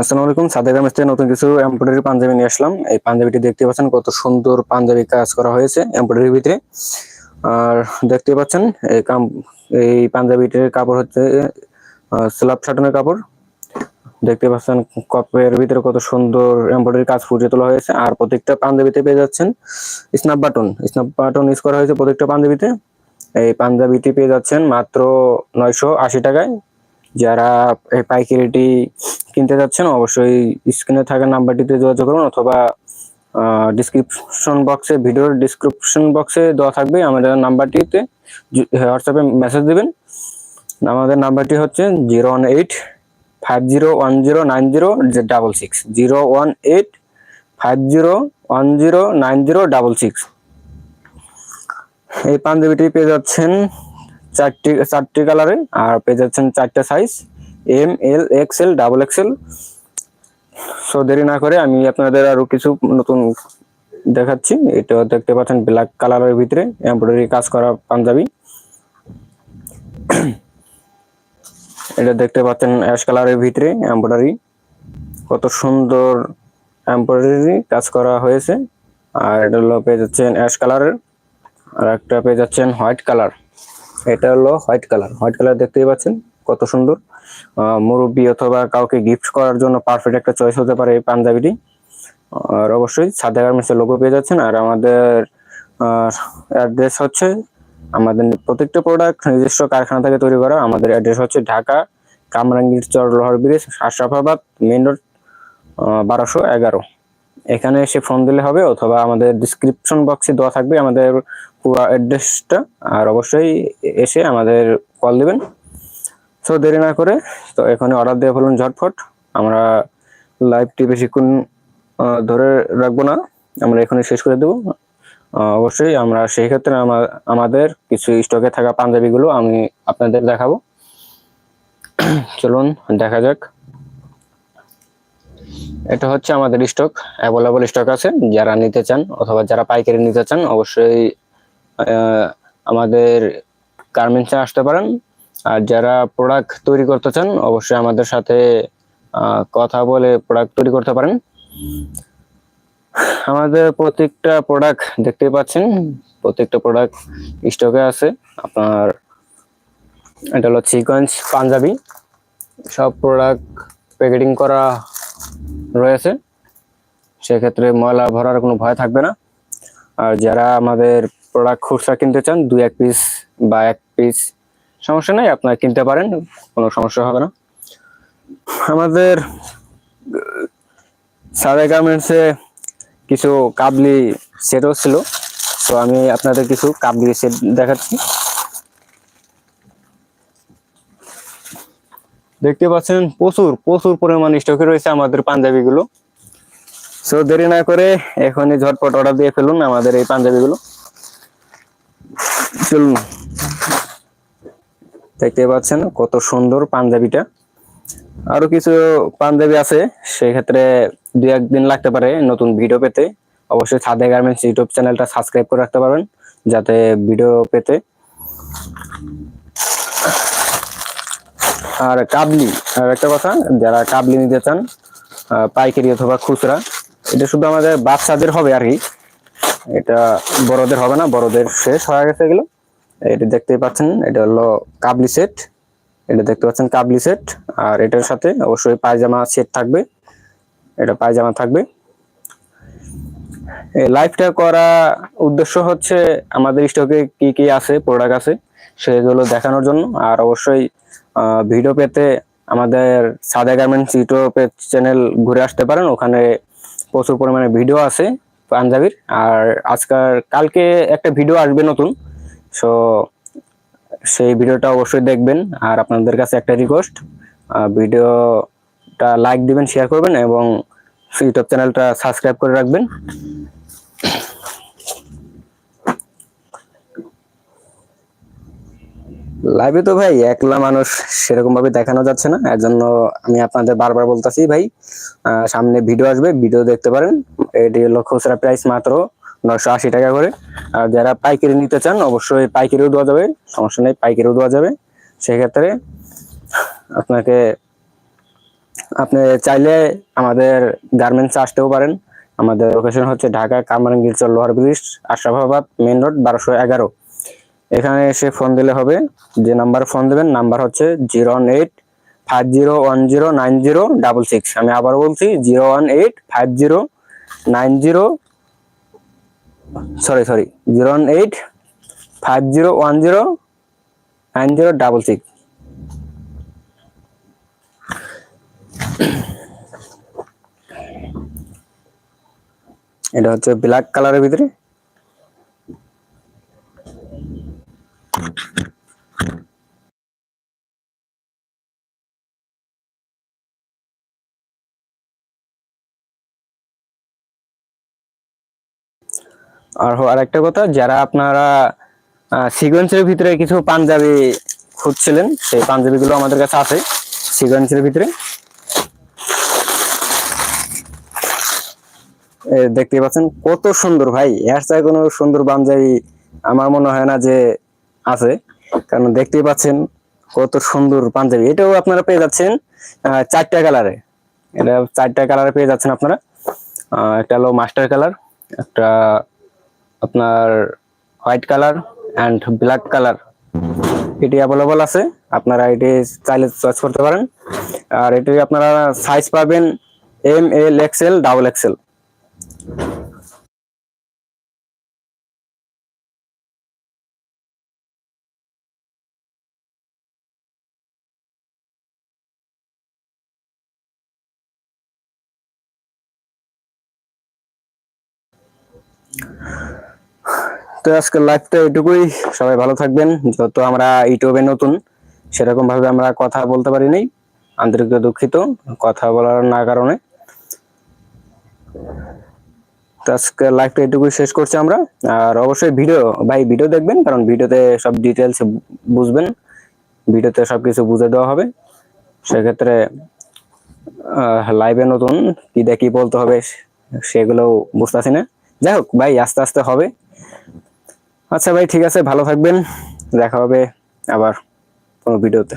আসসালামু আলাইকুম। সাদেক আহমেদ থেকে নতুন কিছু এমব্রয়ডারি পাঞ্জাবি নিয়ে আসলাম। এই পাঞ্জাবিটি দেখতে পাচ্ছেন কত সুন্দর পাঞ্জাবি কাজ করা হয়েছে এমব্রয়ডারির ভিতরে। আর দেখতে পাচ্ছেন, এই কাম, এই পাঞ্জাবিটির কাপড় হচ্ছে স্ল্যাব শাটনের কাপড়। দেখতে পাচ্ছেন কপের ভিতরে কত সুন্দর এমব্রয়ডারি কাজ ফুটিয়ে তোলা হয়েছে। আর প্রত্যেকটা পাঞ্জাবিতে পেয়ে যাচ্ছেন snap button. Snap button use করা হয়েছে প্রত্যেকটা পাঞ্জাবিতে। এই পাঞ্জাবিটি পেয়ে যাচ্ছেন মাত্র নয়শো আশি টাকায়। যারা এই পাইকারিটি কিনতে যাচ্ছেন, অবশ্যই স্ক্রিনে থাকা নাম্বারটিতে যোগাযোগ করুন অথবা ডিসক্রিপশন বক্সে ভিডিওর ডিসক্রিপশন বক্সে দেওয়া থাকবে আমাদের নাম্বারটিতে হোয়াটসঅ্যাপে মেসেজ দেবেন। আমাদের নাম্বারটি হচ্ছে zero one eight five zero one zero nine zero double six zero one eight five zero one zero nine zero double six এই পাঞ্জাবিটি পেয়ে যাচ্ছেন চারটি চারটি কালারে আর পেয়ে যাচ্ছেন চারটা size M L XL double XL so দেরি না করে আমি আপনাদের আরও কিছু নতুন দেখাচ্ছি। এটা দেখতে পাচ্ছেন ব্ল্যাক কালারের ভিতরে এমব্রয়ডারি কাজ করা পাঞ্জাবি। এটা দেখতে পাচ্ছেন অ্যাশ কালারের ভিতরে এমব্রয়ডারি কত সুন্দর এমব্রয়ডারি কাজ করা হয়েছে। আর এটা হলো পেয়ে যাচ্ছেন অ্যাশ কালারের আর একটা পেয়ে যাচ্ছেন হোয়াইট কালার এটা হলো হোয়াইট কালার হোয়াইট কালার দেখতেই পাচ্ছেন কত সুন্দর। মুরব্বি অথবা কাউকে গিফট করার জন্য পারফেক্ট একটা চয়েস হতে পারে এই পাঞ্জাবিটি। আর অবশ্যই সাদা গার্মেন্টসের লোগো পেয়ে যাচ্ছেন। আর আমাদের অ্যাড্রেস হচ্ছে আমাদের প্রত্যেকটা প্রোডাক্ট নিজস্ব কারখানা থেকে তৈরি করা। আমাদের অ্যাড্রেস হচ্ছে ঢাকা, কামরাঙ্গীর চর লোহার ব্রিজ আশরাফাবাদ মেন রোড বারোশো এগারো। এখানে এসে ফোন দিলে হবে অথবা আমাদের ডিসক্রিপশন বক্সে দেওয়া থাকবে আমাদের পুরো অ্যাড্রেসটা আর অবশ্যই এসে আমাদের কল দিবেন। সো দেরি না করে, তো এখানে অর্ডার দিয়ে ফেলুন ঝটফট আমরা লাইভটি বেশিক্ষণ ধরে রাখব না। আমরা এখানে শেষ করে দেবো। অবশ্যই আমরা সেই ক্ষেত্রে আমাদের কিছু স্টকে থাকা পাঞ্জাবিগুলো আমি আপনাদের দেখাবো। চলুন, দেখা যাক। এটা হচ্ছে আমাদের স্টক অ্যাভেলেবল স্টক আছে। যারা নিতে চান অথবা যারা পাইকারি নিতে চান, অবশ্যই আমাদের গার্মেন্টসে আসতে পারেন। আর যারা প্রোডাক্ট তৈরি করতে চান, অবশ্যই আমাদের সাথে কথা বলে প্রোডাক্ট তৈরি করতে পারেন। আমাদের প্রত্যেকটা প্রোডাক্ট দেখতে পাচ্ছেন, প্রত্যেকটা প্রোডাক্ট স্টকে আছে। আপনার, এটা হলো সিকোয়েন্স পাঞ্জাবি। সব প্রোডাক্ট প্যাকেটিং করা রয়েছে। সেক্ষেত্রে ময়লা ভরার কোনো ভয় থাকবে না। আর যারা আমাদের প্রোডাক্ট খুচরা কিনতে চান, দুই এক পিস বা এক পিস সমস্যা নেই, আপনারা কিনতে পারেন, কোনো সমস্যা হবে না। আমাদের সাদা গার্মেন্টসে কিছু কাবলি সেটও ছিল, তো আমি আপনাদের কিছু কাবলি সেট দেখাচ্ছি। দেখতে পাচ্ছেন, প্রচুর প্রচুর পরিমাণ স্টকে রয়েছে আমাদের পাঞ্জাবিগুলো। সো দেরি না করে এখনই ঝটপট অর্ডার দিয়ে ফেলুন আমাদের এই পাঞ্জাবিগুলো। চলুন। দেখতে পাচ্ছেন কত সুন্দর পাঞ্জাবিটা। আরও কিছু পাঞ্জাবি আছে সেই ক্ষেত্রে দুই একদিন লাগতে পারে নতুন ভিডিও পেতে। অবশ্যই ছাদে গার্মেন্টস ইউটিউব চ্যানেলটা সাবস্ক্রাইব করে রাখতে পারবেন, যাতে ভিডিও পেতে। আর কাবলি, আর একটা কথা, যারা কাবলি নিতে চান পাইকারি অথবা খুচরা, এটা শুধু আমাদের বাচ্চাদের হবে আর কি। এটা বড়দের হবে না, বড়দের শেষ হয়ে গেছে এগুলো। এটা দেখতেই পাচ্ছেন, এটা হলো কাবলি সেট এটা দেখতে পাচ্ছেন কাবলি সেট আর এটার সাথে অবশ্যই পায়জামা সেট থাকবে। এটা পায়জামা থাকবে। লাইভটা করা উদ্দেশ্য হচ্ছে, আমাদের স্টকে কি কি আছে প্রোডাক্ট আছে, সেগুলো দেখানোর জন্য। আর অবশ্যই ভিডিও পেতে আমাদের সাদা গার্মেন্টস ইউটিউব চ্যানেল ঘুরে আসতে পারেন। ওখানে প্রচুর পরিমাণে ভিডিও আছে পাঞ্জাবির। আর আজকাল কালকে একটা ভিডিও আসবে নতুন। সো সেই ভিডিওটা অবশ্যই দেখবেন আর আপনাদের কাছে একটা রিকোয়েস্ট ভিডিওটা লাইক দিবেন শেয়ার করবেন এবং ইউটিউব চ্যানেলটা সাবস্ক্রাইব করে রাখবেন। লাইভে তো ভাই একলা মানুষ সেরকম ভাবে দেখানো যাচ্ছে না এর জন্য আমি আপনাদের বারবার বলতাছি ভাই সামনে ভিডিও আসবে ভিডিও দেখতে পারেন। এটি হলো খুচরা প্রাইস মাত্র নশো আশি টাকা করে। আর যারা পাইকারি নিতে চান, অবশ্যই পাইকারিও দেওয়া যাবে, সমস্যা নেই, পাইকারিও দেওয়া যাবে। সেক্ষেত্রে আপনাকে, আপনি চাইলে আমাদের গার্মেন্টসে আসতেও পারেন। আমাদের লোকেশন হচ্ছে ঢাকা কামরাঙ্গীরচর লোহার ব্রিজ, আশরাফাবাদ মেন রোড, বারোশো এগারো। এখানে এসে ফোন দিলে হবে, যে নাম্বার ফোন দেবেন, নাম্বার হচ্ছে zero one eight five zero one zero nine zero double six. আমি আবার বলছি, zero one eight five zero nine zero sorry sorry zero one eight five zero one zero nine zero double six এটা হচ্ছে black কালারের ভিতরে। আর আর একটা কথা, যারা আপনারা সিকোয়েন্সের ভিতরে কিছু পাঞ্জাবি খুঁজছিলেন, সেই পাঞ্জাবিগুলো আমাদের কাছে আছে সিকোয়েন্সের ভিতরে। দেখতে পাচ্ছেন, কত সুন্দর ভাই, এর চাই কোনো সুন্দর পাঞ্জাবি আমার মনে হয় না যে আছে, কারণ দেখতেই পাচ্ছেন কত সুন্দর পাঞ্জাবি। এটাও আপনারা পেয়ে যাচ্ছেন চারটা কালারে। এটা চারটা কালারে পেয়ে যাচ্ছেন আপনারা। একটা হলো মাস্টার কালার, একটা আপনার white colour and black colour এটি অ্যাভেলেবল আছে, আপনারা এটি চাইলে চয়েস করতে পারেন। আর এটি আপনারা সাইজ পাবেন M L XL double XL তো আজকের লাইভটা এটুকুই। সবাই ভালো থাকবেন। যত আমরা ইউটিউবে নতুন, সেরকম ভাবে আমরা কথা বলতে পারি নাই। আন্তরিক দুঃখিত, কথা বলার না কারণে। তো আজকে লাইভটা এটুকুই শেষ করছি আমরা। আর অবশ্যই ভিডিও ভাই ভিডিও দেখবেন, কারণ ভিডিওতে সব ডিটেলস বুঝবেন। ভিডিওতে সবকিছু বুঝে দেওয়া হবে। সেক্ষেত্রে লাইভে নতুন, কি কি বলতে হবে সেগুলো বুঝতেছি না। যাই হোক, ভাই আস্তে আস্তে হবে। আচ্ছা ভাই ঠিক আছে ভালো থাকবেন। দেখা হবে আবার কোনো ভিডিওতে।